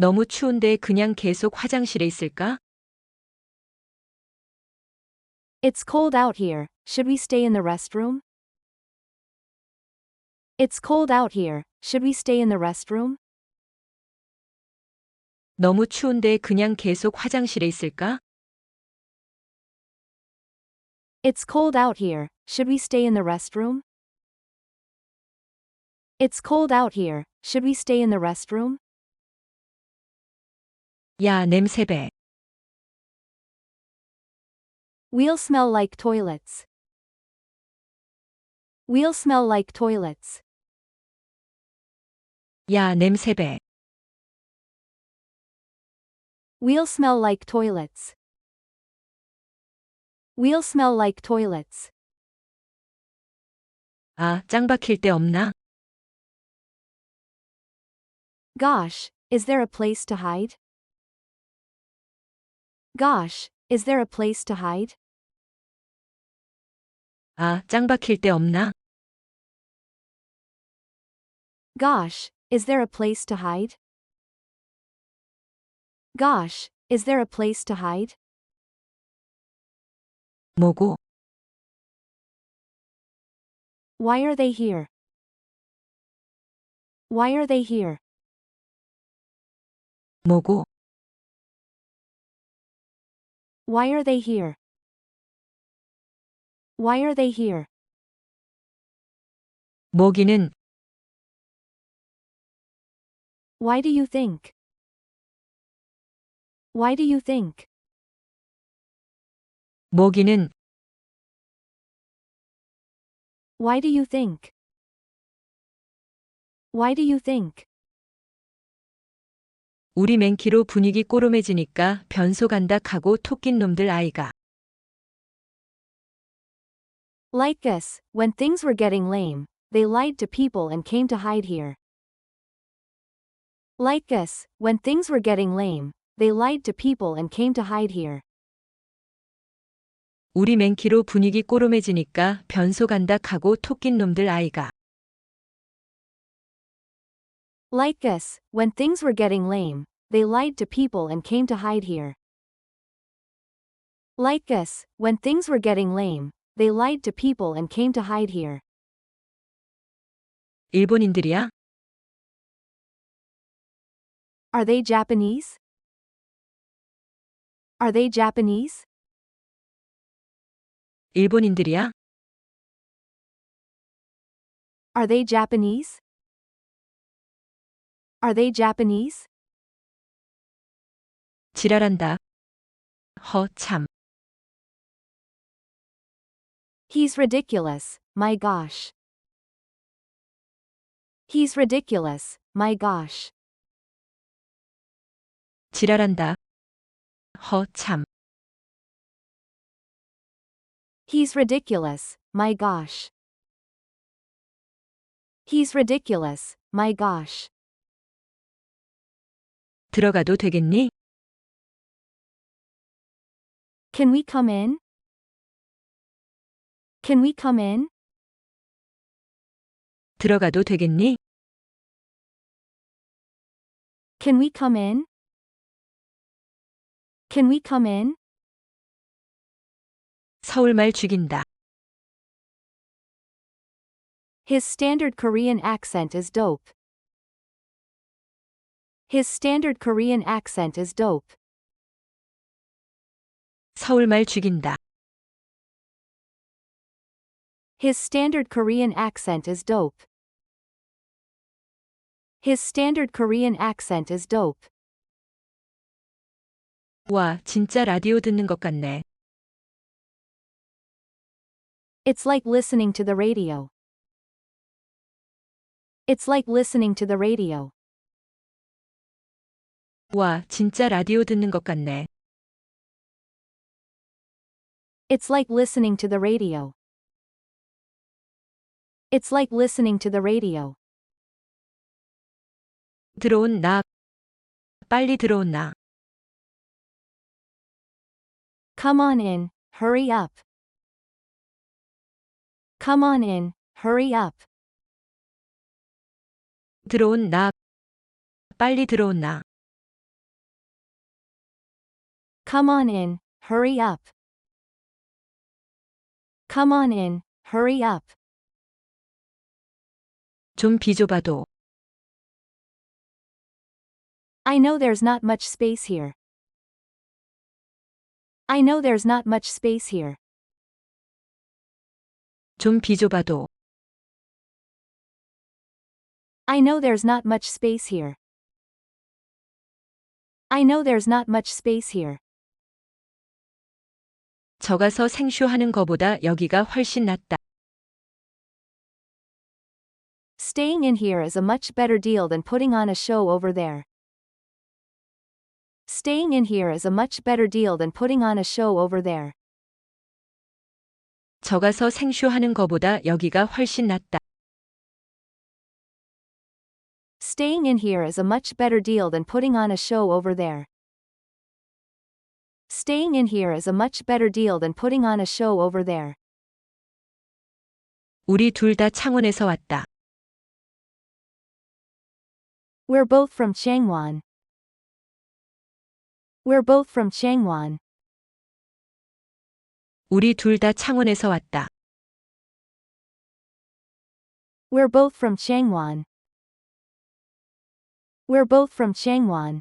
너무 추운데 그냥 계속 화장실에 있을까? It's cold out here. Should we stay in the restroom? It's cold out here. Should we stay in the restroom? 너무 추운데 그냥 계속 화장실에 있을까? It's cold out here. Should we stay in the restroom? It's cold out here. Should we stay in the restroom? 야, 냄새배. We'll smell like toilets. We'll smell like toilets. 야, 냄새배. We'll smell like toilets. We'll smell like toilets. 아, 짱 박힐 데 없나? Gosh, is there a place to hide? Gosh, is there a place to hide? 아, 짱 박힐 데 없나? Gosh, is there a place to hide? Gosh, is there a place to hide? 뭐고? Why are they here? Why are they here? 뭐고? Why are they here? Why are they here? 모기는 Why do you think? Why do you think? 모기는 Why do you think? Why do you think? 우리 맹키로 분위기 꼬로매지니까 변소 간다 하고 토낀 놈들 아이가. Like us, when things were getting lame, they lied to people and came to hide here. Like us, when things were getting lame, they lied to people and came to hide here. 우리 맹키로 분위기 꼬로매지니까 변소 간다 하고 토낀 놈들 아이가. Like us, when things were getting lame, they lied to people and came to hide here. Like us, when things were getting lame, they lied to people and came to hide here. 일본인들이야? Are they Japanese? Are they Japanese? 일본인들이야? Are they Japanese? Are they Japanese? 지랄한다. 허, 참. He's ridiculous, my gosh. He's ridiculous, my gosh. 지랄한다. 허, 참. He's ridiculous, my gosh. He's ridiculous, my gosh. 들어가도 되겠니? Can we come in? Can we come in? 들어가도 되겠니? Can we come in? Can we come in? 서울말 죽인다. His standard Korean accent is dope. His standard Korean accent is dope. 서울말 죽인다. His standard Korean accent is dope. His standard Korean accent is dope. 와, 진짜 라디오 듣는 것 같네. It's like listening to the radio. It's like listening to the radio. 와, 진짜 라디오 듣는 것 같네. It's like listening to the radio. It's like listening to the radio. 들어온 나. 빨리 들어온 나. Come on in, hurry up. Come on in, hurry up. 들어온 나. 빨리 들어온 나. Come on in, hurry up. Come on in, hurry up. 좀 비좁아도. I know there's not much space here. I know there's not much space here. 좀 비좁아도. I know there's not much space here. I know there's not much space here. 저 가서 생쇼하는 거보다 여기가 훨씬 낫다. Staying in here is a much better deal than putting on a show over there. Staying in here is a much better deal than putting on a show over there. 저 가서 생쇼하는 거보다 여기가 훨씬 낫다. Staying in here is a much better deal than putting on a show over there. Staying in here is a much better deal than putting on a show over there. 우리 둘 다 창원에서 왔다. We're both from Changwon. We're both from Changwon. 우리 둘 다 창원에서 왔다. We're both from Changwon. We're both from Changwon.